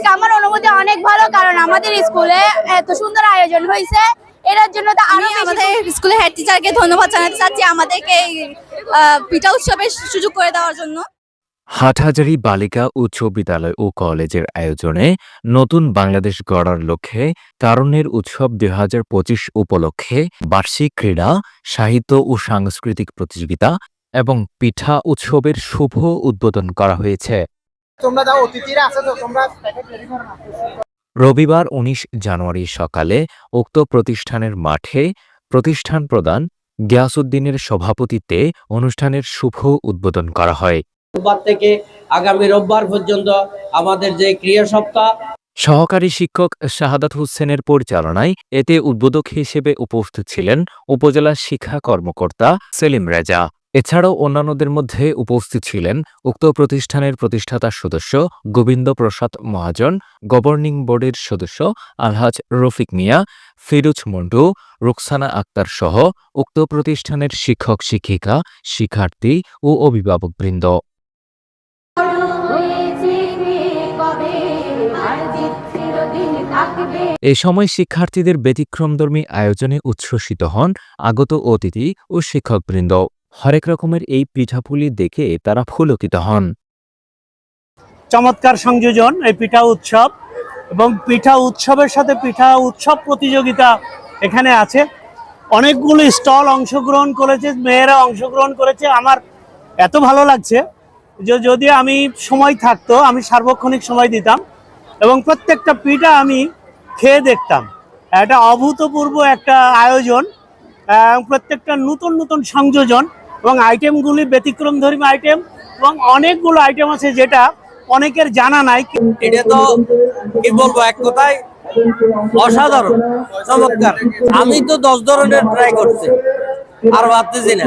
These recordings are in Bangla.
আজকে আমার অনুভূতি অনেক ভালো কারণ আমাদের স্কুলে এত সুন্দর আয়োজন হয়েছে। এটার জন্য তো আমি আমাদের স্কুলের হেড টিচারকে ধন্যবাদ জানাতে চাচ্ছি আমাদেরকে এই, পিঠা উৎসবের সুযোগ করে দেওয়ার জন্য। হাটহাজারী বালিকা উচ্চ বিদ্যালয় ও কলেজের আয়োজনে নতুন বাংলাদেশ গড়ার লক্ষ্যে তারুণ্যের উৎসব দুই হাজার পঁচিশ উপলক্ষে বার্ষিক ক্রীড়া সাহিত্য ও সাংস্কৃতিক প্রতিযোগিতা এবং পিঠা উৎসবের শুভ উদ্বোধন করা হয়েছে। তোমরা যাও অতিথিরা আছে তো তোমরা প্যাকেট রেডি করো না রবিবার ১৯ জানুয়ারি সকালে উক্ত প্রতিষ্ঠানের মাঠে প্রতিষ্ঠান প্রদান গিয়াসউদ্দিনের সভাপতিত্বে অনুষ্ঠানের শুভ উদ্বোধন করা হয়। রোববার থেকে আগামী রোববার পর্যন্ত আমাদের যে ক্রিয়া সপ্তাহ সহকারী শিক্ষক শাহাদাত হোসেনের পরিচালনায় এতে উদ্বোধক হিসেবে উপস্থিত ছিলেন উপজেলা শিক্ষা কর্মকর্তা সেলিম রেজা। এছাড়াও অন্যান্যদের মধ্যে উপস্থিত ছিলেন উক্ত প্রতিষ্ঠানের প্রতিষ্ঠাতা সদস্য গোবিন্দ প্রসাদ মহাজন, গভর্নিং বোর্ডের সদস্য আলহাজ রফিক মিয়া, ফিরুজ মন্ডু রুকসানা আক্তার সহ উক্ত প্রতিষ্ঠানের শিক্ষক শিক্ষিকা, শিক্ষার্থী ও অভিভাবকবৃন্দ। এ সময় শিক্ষার্থীদের ব্যতিক্রমধর্মী আয়োজনে উচ্ছ্বসিত হন আগত অতিথি ও শিক্ষকবৃন্দ। হরেক রকমের এই পিঠাপুলি দেখে তারা ফুলকিত হন। চমৎকার সংযোজন, এই পিঠা উৎসব এবং পিঠা উৎসবের সাথে পিঠা উৎসব প্রতিযোগিতা এখানে আছে। অনেকগুলো স্টল অংশগ্রহণ করেছে, মেয়েরা অংশগ্রহণ করেছে। আমার এত ভালো লাগছে যে যদি আমি সময় থাকতো, আমি সার্বক্ষণিক সময় দিতাম এবং প্রত্যেকটা পিঠা আমি খেয়ে দেখতাম। এটা অভূতপূর্ব একটা আয়োজন প্রত্যেকটা নতুন নতুন সংযোজন এবং আইটেমগুলি ব্যতিক্রমধর্মী আইটেম এবং অনেকগুলো আইটেম আছে যেটা অনেকের জানা নাই এটা তো কি বলব এক কথায় অসাধারণ চমৎকার আমি তো দশ ধরনের ট্রাই করছি আর ভাবতেছি না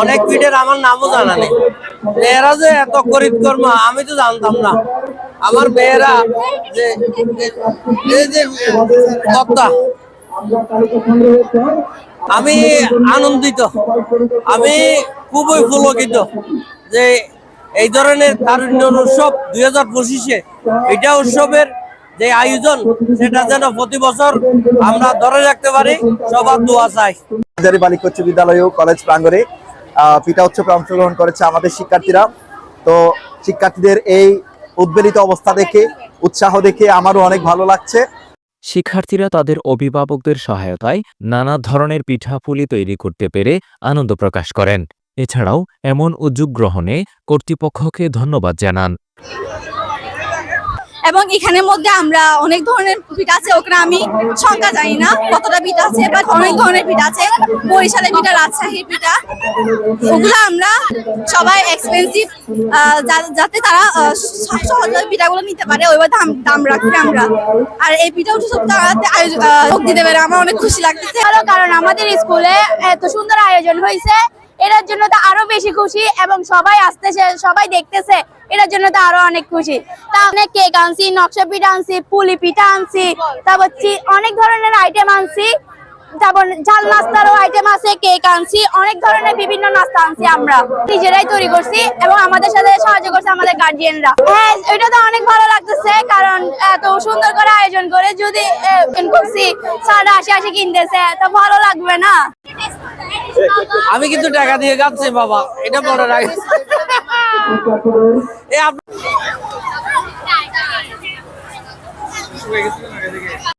অনেক পিঠের আমার নামও জানা নেই মেয়েরা যে এত করিত কর্ম আমি তো জানতাম না আমার মেয়েরা যে কর্তা আমি আনন্দিত। আমি খুবই পুলকিত যে এই ধরনের তারুণ্য উৎসব দুই হাজার পঁচিশে এটা উৎসবের যে আয়োজন সেটা যেন প্রতি বছর আমরা ধরে রাখতে পারি সবার দোয়া চাই। হাজারি বালিকা উচ্চ বিদ্যালয় ও কলেজ প্রাঙ্গণে আহ, পিঠা উৎসবে অংশগ্রহণ করেছে আমাদের শিক্ষার্থীরা। তো শিক্ষার্থীদের এই উদ্বেলিত অবস্থা দেখে উৎসাহ দেখে আমারও অনেক ভালো লাগছে। শিক্ষার্থীরা তাদের অভিভাবকদের সহায়তায় নানা ধরনের পিঠাপুলি তৈরি করতে পেরে আনন্দ প্রকাশ করেন। এছাড়াও এমন উদ্যোগ গ্রহণে কর্তৃপক্ষকে ধন্যবাদ জানান। এবং এখানের মধ্যে আমরা অনেক ধরনের পিঠা আছে, ওখানে আমি সংখ্যা জানি না কতটা পিঠা আছে বাট অনেক ধরনের পিঠা আছে। বরিশালের পিঠা রাজশাহীর পিঠা। ওগুলো আমরা সবাই এক্সপেন্সিভ যাতে তারা আহ, স- সহজে পিঠাগুলো নিতে পারে ওইভাবে দাম দাম রাখছি আমরা। আর এই পিঠা উৎসব তারাতে আয়োজন দিতে পেরে আমার অনেক খুশি লাগতেছে। কারণ আমাদের স্কুলে এত সুন্দর আয়োজন হয়েছে। এটার জন্য তো আরও বেশি খুশি এবং সবাই আসতেছে সবাই দেখতেছে এটার জন্য তো আরও অনেক খুশি। তা অনেক কেক আনছি নকশা পিঠা আনছি পুলি পিঠা আনছি তারপর অনেক ধরনের আইটেম আনছি। তারপর ঝাল নাস্তারও আইটেম আছে কেক আনছি, অনেক ধরনের বিভিন্ন নাস্তা আনছি আমরা। নিজেরাই তৈরি করছি এবং আমাদের সাথে সাহায্য করছে আমাদের গার্জিয়ানরা হ্যাঁ এটা তো অনেক ভালো লাগতেছে, কারণ এত সুন্দর করে আয়োজন করে যদি করছি সাড়ে আশি আশি কিনতেছে, তো ভালো লাগবে না? আমি কিন্তু টাকা দিয়ে যাচ্ছি, বাবা। এটা মনে রাখি